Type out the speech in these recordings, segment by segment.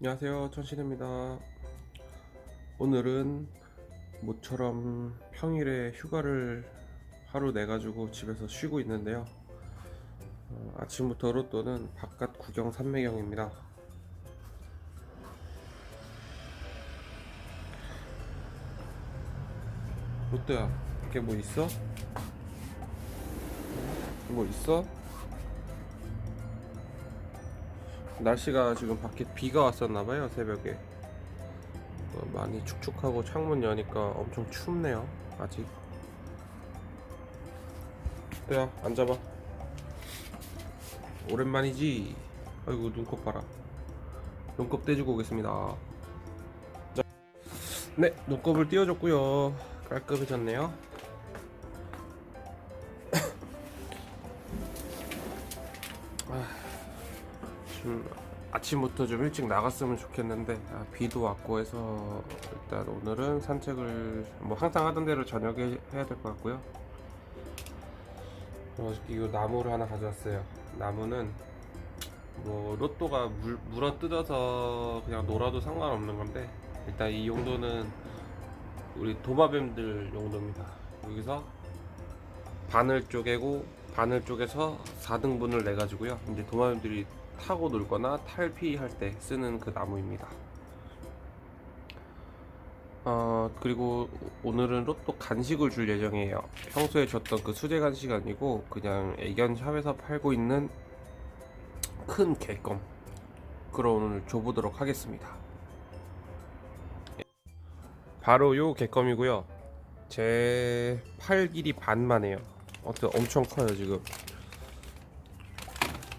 안녕하세요 천신입니다 오늘은 모처럼 평일에 휴가를 하루 내가지고 집에서 쉬고 있는데요 어, 아침부터 로또는 바깥 구경 삼매경입니다 로또야 이게 뭐 있어? 뭐 있어? 날씨가 지금 밖에 비가 왔었나봐요 새벽에. 어, 많이 축축하고 창문 여니까 엄청 춥네요 아직. 야 앉아봐. 오랜만이지? 아이고 눈곱 봐라. 눈곱 떼주고 오겠습니다. 자, 네 눈곱을 띄워줬고요. 깔끔해졌네요 좀 아침부터 좀 일찍 나갔으면 좋겠는데 아, 비도 왔고 해서 일단 오늘은 산책을 뭐 항상 하던 대로 저녁에 해야 될 것 같고요. 어, 이 나무를 하나 가져왔어요. 나무는 뭐 로또가 물, 물어 뜯어서 그냥 놀아도 상관없는 건데 일단 이 용도는 우리 도마뱀들 용도입니다. 여기서 바늘 쪼개고 바늘 쪼개서 4등분을 내 가지고요. 이제 도마뱀들이 타고 놀거나 탈피할 때 쓰는 그 나무입니다. 어, 그리고 오늘은 로또 간식을 줄 예정이에요. 평소에 줬던 그 수제 간식 아니고 그냥 애견 샵에서 팔고 있는 큰 개껌. 그럼 오늘 줘보도록 하겠습니다. 바로 요 개껌이고요. 제 팔 길이 반만 해요. 어때 엄청 커요 지금.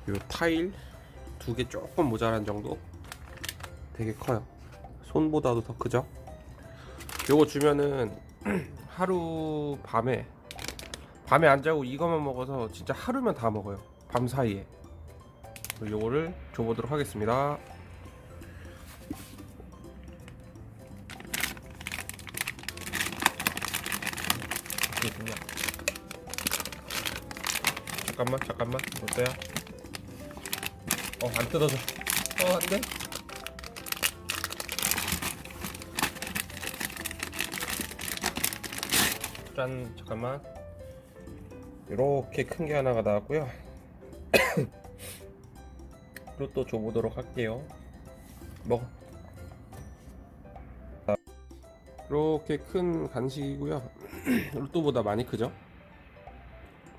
요 타일 두 개 조금 모자란 정도? 되게 커요. 손보다도 더 크죠? 요거 주면은 하루 밤에 밤에 안 자고 이거만 먹어서 진짜 하루면 다 먹어요. 밤 사이에. 요거를 줘보도록 하겠습니다. 잠깐만 잠깐만. 어때요? 어, 안 뜯어져. 어, 안 돼. 짠, 잠깐만. 이렇게 큰 게 하나가 나왔고요. 그리고 또 줘보도록 할게요. 먹어. 이렇게 큰 간식이고요. 로또보다 많이 크죠?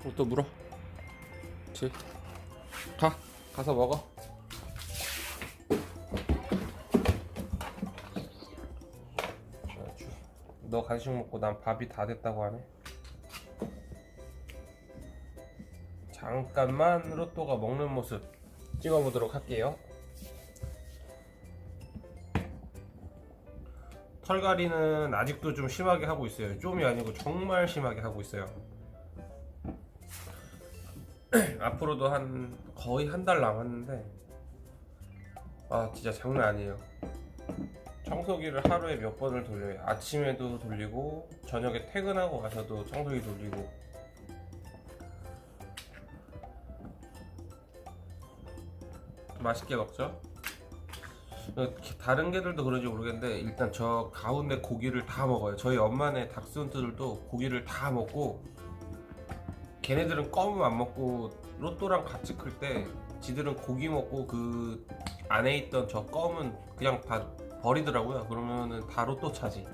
로또 물어. 그렇지. 가. 가서 먹어. 너 간식 먹고 난 밥이 다 됐다고 하네. 잠깐만 로또가 먹는 모습 찍어보도록 할게요. 털갈이는 아직도 좀 심하게 하고 있어요. 좀이 아니고 정말 심하게 하고 있어요. 앞으로도 한 거의 한 달 남았는데 아 진짜 장난 아니에요. 청소기를 하루에 몇 번을 돌려요. 아침에도 돌리고 저녁에 퇴근하고 가서도 청소기 돌리고 맛있게 먹죠. 어, 다른 개들도 그런지 모르겠는데 일단 저 가운데 고기를 다 먹어요. 저희 엄마네 닥스훈트들도 고기를 다 먹고 걔네들은 껌은 안 먹고 로또랑 같이 클 때 지들은 고기 먹고 그 안에 있던 저 껌은 그냥 다 버리더라고요. 그러면은 다 로또 차지.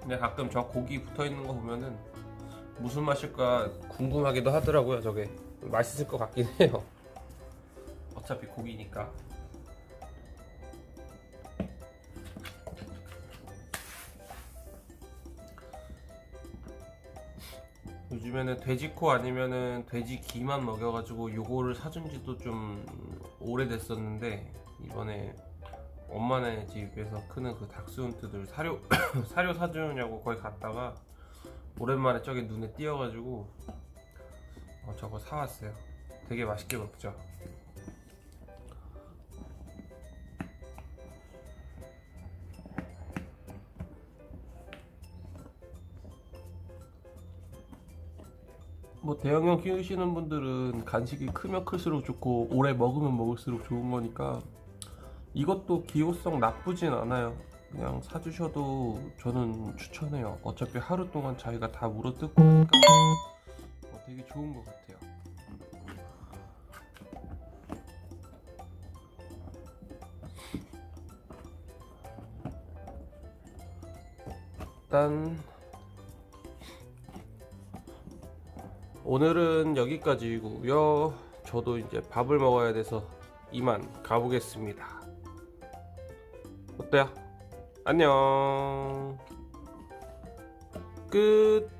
근데 가끔 저 고기 붙어 있는 거 보면은 무슨 맛일까 궁금하기도 하더라고요. 저게 맛있을 것 같긴 해요. 어차피 고기니까. 요즘에는 돼지코 아니면은 돼지 기만 먹여가지고 요거를 사준 지도 좀 오래됐었는데 이번에 엄마네 집에서 크는 그 닥스훈트들 사료 사료 사주냐고 거기 갔다가 오랜만에 저게 눈에 띄어가지고 어, 저거 사왔어요. 되게 맛있게 먹죠. 뭐 대형형 키우시는 분들은 간식이 크면 클수록 좋고 오래 먹으면 먹을수록 좋은 거니까 이것도 기호성 나쁘진 않아요. 그냥 사주셔도 저는 추천해요. 어차피 하루 동안 자기가 다 물어뜯고 하니까 어, 되게 좋은 것 같아요. 일단 오늘은 여기까지고요. 저도 이제 밥을 먹어야 돼서 이만 가보겠습니다. 어때요? 안녕. 끝.